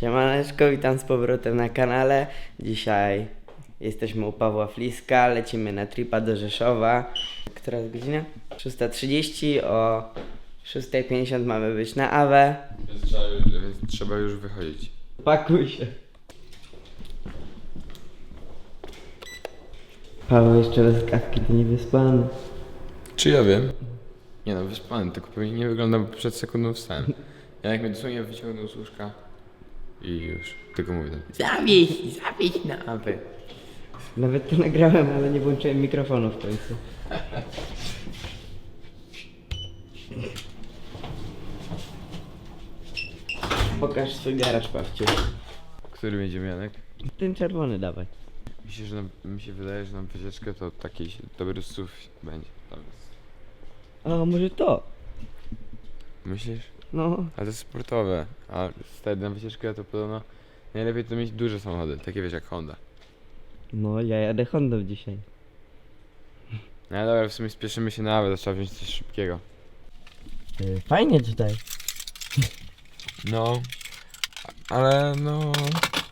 Siemaneczko, witam z powrotem na kanale. Dzisiaj jesteśmy u Pawła Fliska, lecimy na tripa do Rzeszowa. Która jest godzina? 6.30, o 6.50 mamy być na Awę. Więc trzeba, więc trzeba już wychodzić. Pakuj się. Paweł jeszcze bez kawki, to nie wyspany. Czy ja wiem? Nie no, wyspany, tylko pewnie nie wygląda, bo przed sekundą wstałem. Ja jak mnie dosłownie wyciągnął z łóżka i już, tylko mówię tak. Zawieź, zawieź na Awę. Nawet to nagrałem, ale nie włączyłem mikrofonu w końcu. Pokaż swój garaż, Pawciu. Który będzie Janek? Ten czerwony dawaj. Myślę, że nam, mi się wydaje, że nam wycieczkę to taki dobry słów będzie. A może to? Myślisz? No, Ale to jest sportowe, a wtedy na wycieczkę to podobno najlepiej to mieć duże samochody, takie wiesz jak Honda. no ja jadę Hondą dzisiaj. No ale dobra, w sumie spieszymy się na awę, trzeba wziąć coś szybkiego. Y, Fajnie tutaj. No, ale no,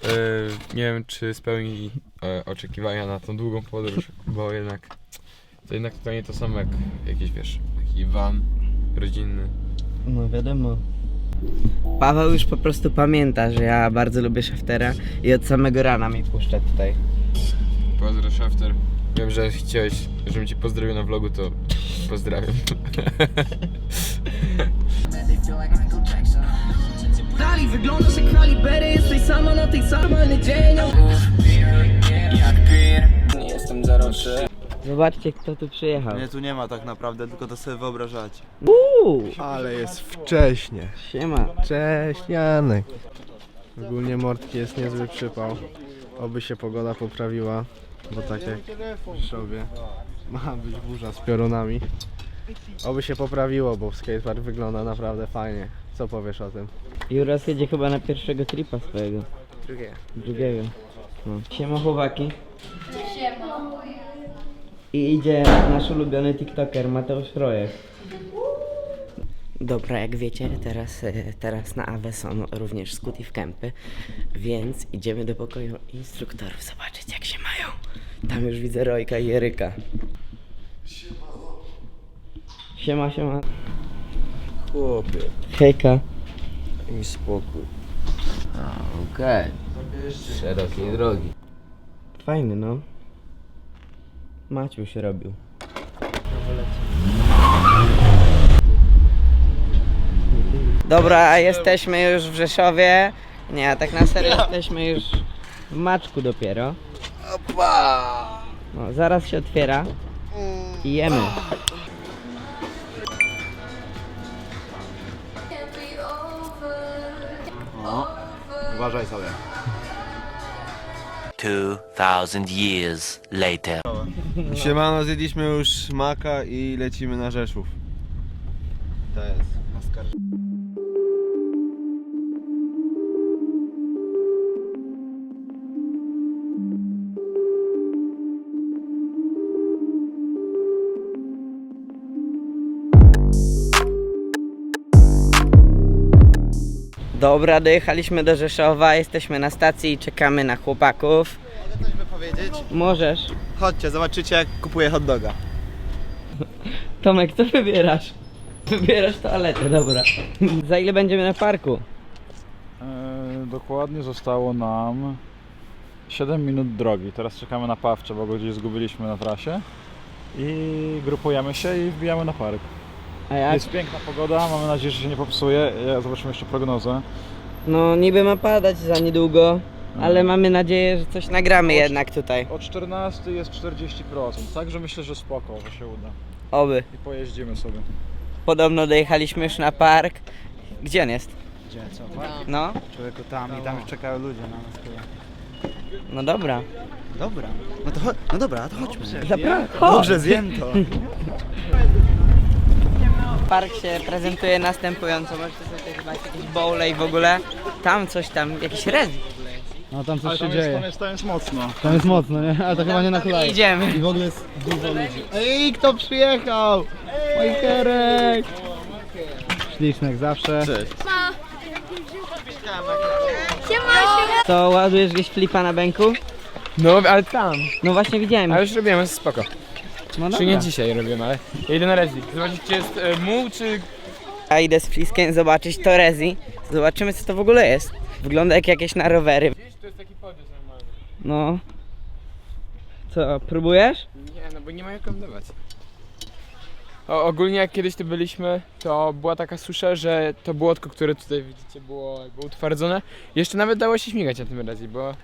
e, nie wiem czy spełni e, oczekiwania na tą długą podróż, bo jednak to jednak to nie to samo jak jakiś wiesz, taki van rodzinny. No wiadomo. Paweł już po prostu pamięta, że ja bardzo lubię Shaftera i od samego rana mi puszcza tutaj. Pozdro Shafter. Wiem, że chciałeś, żebym cię pozdrowił na vlogu, to pozdrawiam. Dali wyglądasz jak Halle Berry Jesteś sama na tej samej dzień Nie jestem 03 Zobaczcie kto tu przyjechał. Nie, tu nie ma tak naprawdę, tylko to sobie wyobrażacie. Uuu, Ale jest wcześnie. siema. Cześć Janek. Ogólnie Mortki jest niezły przypał. Oby się pogoda poprawiła, bo tak jak w ma być burza z piorunami. Oby się poprawiło, bo skatepark wygląda naprawdę fajnie. Co powiesz o tym? Juras jedzie chyba na pierwszego tripa swojego. Drugie. Drugiego. No. Siema chłopaki. I idzie nasz ulubiony TikToker Mateusz Rojek. Dobra, jak wiecie, teraz, e, teraz na AWE są również Scooty Campy, więc idziemy do pokoju instruktorów zobaczyć jak się mają. Tam już widzę Rojka i Eryka. Siema, siema. Chłopie, Hejka. i spokój. Okej. Szerokiej drogi. Fajny, no. Maciu się robił. Dobra, jesteśmy już w Rzeszowie. Nie, tak na serio jesteśmy już w Maczku dopiero. No, zaraz się otwiera i jemy. Uważaj sobie. 2,000 years later. Siemano, zjedliśmy już maka i lecimy na Rzeszów. To jest Dobra, dojechaliśmy do Rzeszowa, jesteśmy na stacji i czekamy na chłopaków. Mogę coś wypowiedzieć? Możesz. Chodźcie, zobaczycie jak kupuję hot doga. Tomek, co wybierasz? Wybierasz toaletę, dobra. Za ile będziemy na parku? E, dokładnie zostało nam 7 minut drogi. Teraz czekamy na Pawcze, bo go gdzieś zgubiliśmy na trasie. I grupujemy się i wbijamy na park. A jak? Jest piękna pogoda, mamy nadzieję, że się nie popsuje. Ja- Zobaczymy jeszcze prognozę. No niby ma padać za niedługo, ale mamy nadzieję, że coś nagramy jednak tutaj. O 14 jest 40%, także myślę, że spoko, że się uda. Oby. I pojeździmy sobie. Podobno dojechaliśmy już na park. Gdzie on jest? Gdzie, co? No, Człowieku tam i tam już czekają ludzie na nas chyba. no dobra. Dobra, no to cho- no dobra, to chodźmy. Dobrze, zjem to. Park się prezentuje następująco. Możecie sobie zobaczyć jakieś bowle i w ogóle. Tam coś tam, jakiś rez. No tam coś Ale się tam jest, dzieje. tam, jest, tam jest mocno. Tam jest mocno, nie? Ale to chyba nie na hulaj. Idziemy. I w ogóle jest dużo ludzi. Ej, kto przyjechał? Majkerek! Śliczny jak zawsze. Cześć. Siema! Co, ładujesz gdzieś flipa na bęku? No, ale tam. No właśnie widziałem. Ale już robiłem, jest spoko. No Czy nie dzisiaj robiłem, ale na rezi. Zobaczyć, czy jest e, muł, czy... Ja idę z Fliskiem zobaczyć to Rezi. Zobaczymy co to w ogóle jest. Wygląda jak jakieś na rowery. Wiesz, to jest taki podjazd normalny. No. Co, próbujesz? Nie, no bo nie ma jak lądować. O, ogólnie jak kiedyś tu byliśmy, to była taka susza, że to błotko, które tutaj widzicie było jakby utwardzone, jeszcze nawet dało się śmigać na tym razie, bo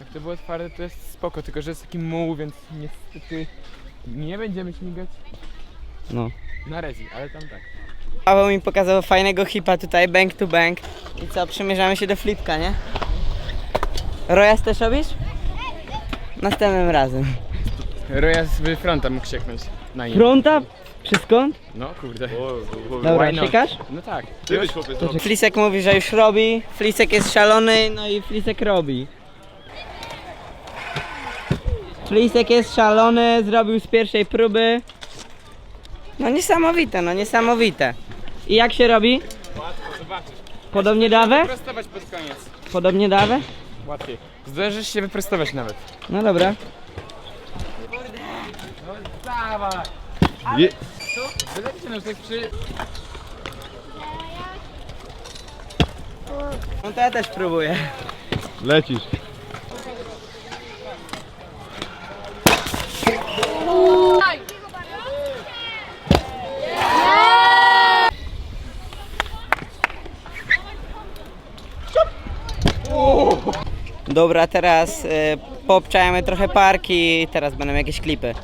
jak to było twarde to jest spoko, tylko że jest taki muł, więc niestety nie będziemy śmigać No. na rezi, ale tam tak. Paweł mi pokazał fajnego hipa tutaj, bank to bank. I co, przymierzamy się do flipka, nie? Rojas też robisz? Następnym razem. Roja z fronta mógł sieknąć na nim. Fronta? Przy skąd? No kurde. Dobra, Why not? siekasz? No tak. To Flisek mówi, że już robi, Flisek jest szalony, no i Flisek robi. Flisek jest szalony, zrobił z pierwszej próby. No niesamowite, no niesamowite. I jak się robi? Zobaczysz. Podobnie dawę? Prostować pod koniec. Podobnie dawę? Łatwiej. Zdążysz się wyprostować nawet. No dobra. Dawaj! Je- Wylecie no to jest przy... No to ja też próbuję. Lecisz. Dobra, teraz y, poobczajamy trochę parki teraz będą jakieś klipy.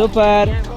Super.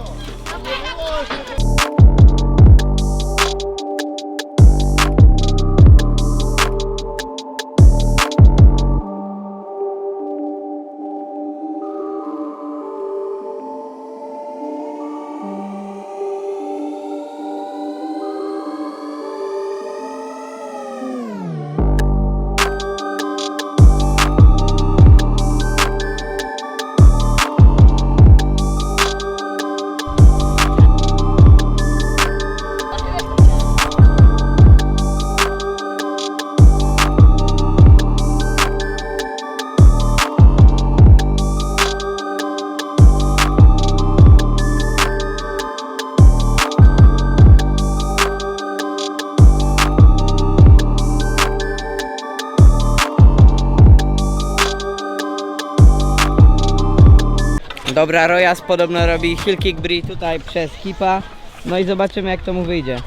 Dobra, Rojas podobno robi hill kick brie tutaj przez hipa. No i zobaczymy jak to mu wyjdzie.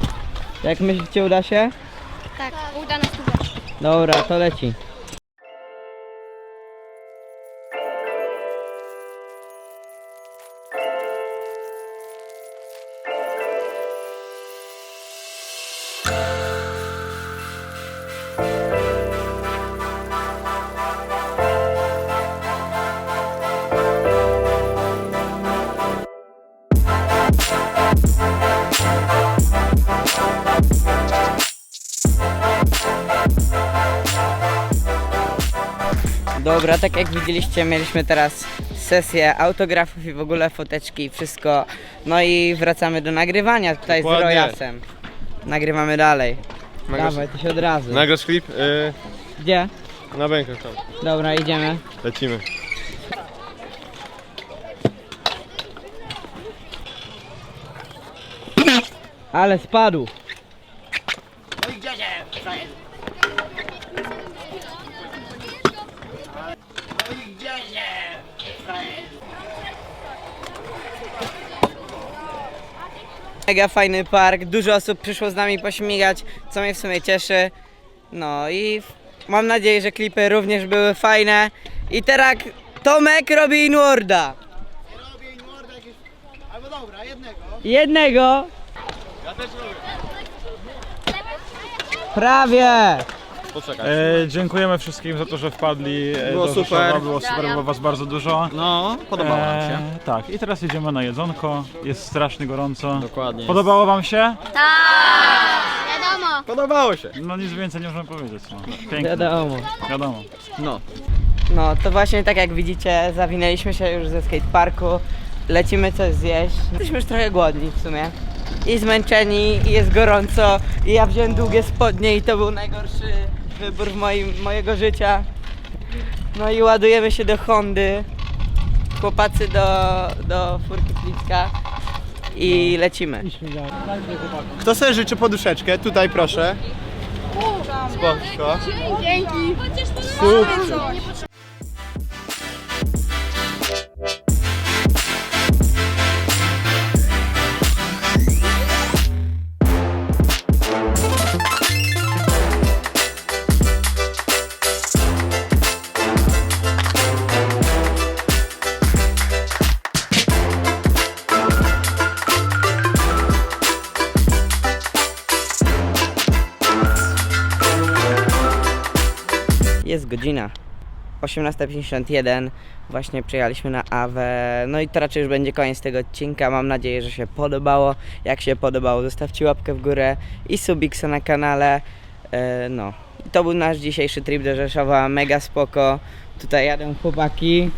Jak myślicie uda się? Tak, uda nas tu Dobra, to leci. Dobra, tak jak widzieliście, mieliśmy teraz sesję autografów i w ogóle foteczki i wszystko. No i wracamy do nagrywania tutaj Dokładnie. z Rojasem. Nagrywamy dalej. Nagrasz- Dawaj, to się od razu. Nagrasz klip? Yy, Gdzie? na bękach tam. Dobra, idziemy. Lecimy. Ale spadł. Mega fajny park, dużo osób przyszło z nami pośmigać, co mnie w sumie cieszy. No i mam nadzieję, że klipy również były fajne. I teraz Tomek robi inwarda. Albo dobra, jednego. Jednego. Prawie. E, dziękujemy wszystkim za to, że wpadli e, Było do super. Rzeszowa. Było super, było was bardzo dużo. No, podobało nam się. E, tak, i teraz jedziemy na jedzonko. Jest strasznie gorąco. Dokładnie. Podobało wam się? Wiadomo. Podobało się. No nic więcej nie możemy powiedzieć. No. Pięknie. Wiadomo. Wiadomo. No. No to właśnie tak jak widzicie, zawinęliśmy się już ze skateparku, lecimy coś zjeść. Jesteśmy już trochę głodni w sumie. I zmęczeni, i jest gorąco, i ja wziąłem długie spodnie i to był najgorszy wybór w moim, mojego życia. No i ładujemy się do Hondy, chłopacy do, do furki Flicka i lecimy. Kto sobie życzy poduszeczkę? Tutaj proszę. Spoko. Dzięki. Jest godzina 18.51. Właśnie przyjechaliśmy na Awę. No i to raczej już będzie koniec tego odcinka. Mam nadzieję, że się podobało. Jak się podobało, zostawcie łapkę w górę i subiksa na kanale. E, no. To był nasz dzisiejszy trip do Rzeszowa. Mega spoko. Tutaj jadą chłopaki.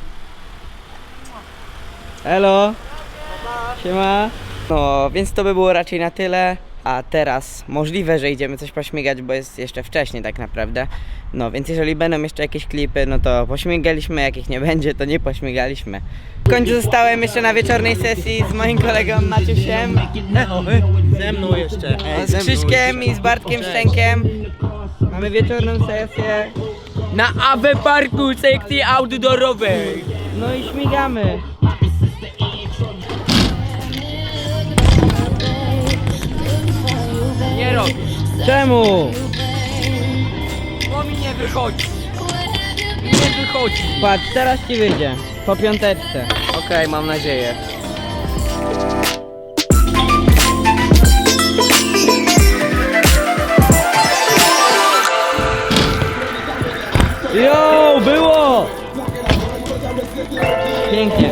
Elo. Siema. No, więc to by było raczej na tyle. A teraz możliwe, że idziemy coś pośmigać, bo jest jeszcze wcześnie tak naprawdę. No, więc jeżeli będą jeszcze jakieś klipy, no to pośmigaliśmy, jak ich nie będzie, to nie pośmigaliśmy. W końcu zostałem jeszcze na wieczornej sesji z moim kolegą Maciusiem. Ze mną jeszcze. Z Krzyśkiem i z Bartkiem Szczękiem. Mamy wieczorną sesję. Na Awe Parku sekcji outdoorowej. No i śmigamy. Nie Czemu? bo mi nie wychodzi. Nie wychodzi. Patrz, teraz ci wyjdzie. Po piąteczce. Okej, mam nadzieję. Jo, było! Pięknie.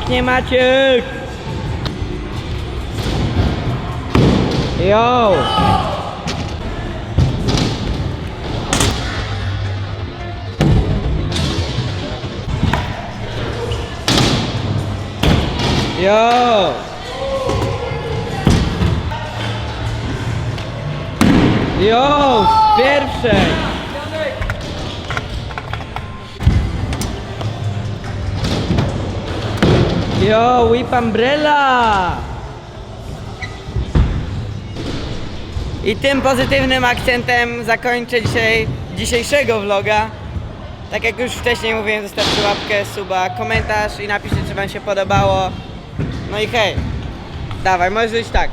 Pięknie Maciek. Jo. Jo. Jo, z pierwszej! Jo, whip umbrella! I tym pozytywnym akcentem zakończę dzisiaj dzisiejszego vloga. Tak jak już wcześniej mówiłem, zostawcie łapkę, suba, komentarz i napiszcie, czy wam się podobało. No i hej, dawaj, możesz iść tak.